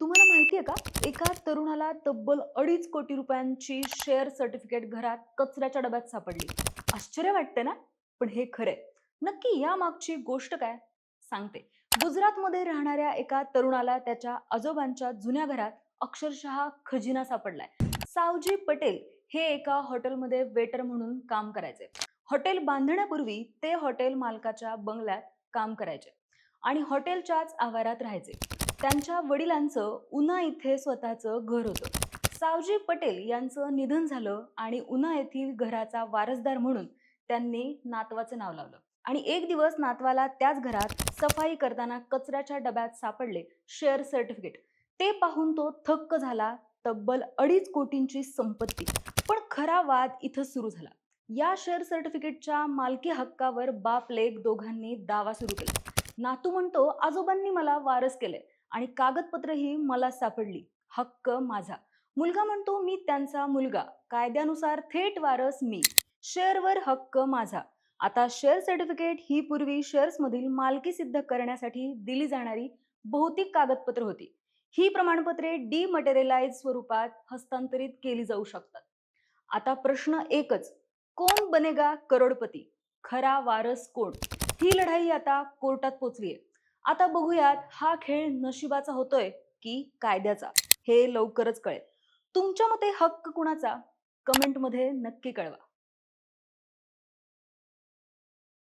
तुम्हाला माहिती आहे का? एका तरुणाला तब्बल अडीच कोटी रुपयांची शेअर सर्टिफिकेट घरात कचऱ्याच्या डब्यात सापडली. आश्चर्य वाटते ना? पण हे खरंय. नक्की या मागची गोष्ट काय? सांगते. गुजरातमध्ये राहणाऱ्या एका तरुणाला त्याच्या आजोबांच्या जुन्या घरात अक्षरशः खजिना सापडलाय. सावजी पटेल हे एका हॉटेलमध्ये वेटर म्हणून काम करायचे. हॉटेल बांधण्यापूर्वी ते हॉटेल मालकाच्या बंगल्यात काम करायचे आणि हॉटेलच्याच आवारात राहायचे. त्यांच्या वडिलांचं उना इथे स्वतःचं घर होतं. सावजी पटेल यांचं निधन झालं आणि उना येथील घराचा वारसदार म्हणून त्यांनी नातवाचं नाव लावलं. आणि एक दिवस नातवाला त्याच घरात सफाई करताना कचऱ्याच्या डब्यात सापडले शेअर सर्टिफिकेट ते पाहून तो थक्क झाला तब्बल अडीच कोटींची संपत्ती. पण खरा वाद इथं सुरू झाला. या शेअर सर्टिफिकेटच्या मालकी हक्कावर बाप लेख दोघांनी दावा सुरू केला. नातू म्हणतो आजोबांनी मला वारस केले आणि कागदपत्रही मला सापडली. हक्क माझा. मुलगा म्हणतो मी त्यांचा मुलगा. कायद्यानुसार थेट वारस मी. शेअरवर हक्क माझा. आता शेअर सर्टिफिकेट ही पूर्वी शेअर्समधील मालकी सिद्ध करण्यासाठी दिली जाणारी भौतिक कागदपत्र होती. ही प्रमाणपत्रे डिमटेरियलाइज स्वरूपात हस्तांतरित केली जाऊ शकतात. आता प्रश्न एकच. कोण बनेगा करोडपती? खरा वारस कोण? ही लढाई आता कोर्टात पोचली आहे आता बघूयात हा खेळ नशिबाचा होतोय की कायद्याचा हे लवकरच कळेल. तुमच्या मते हक्क कुणाचा? कमेंटमध्ये नक्की कळवा.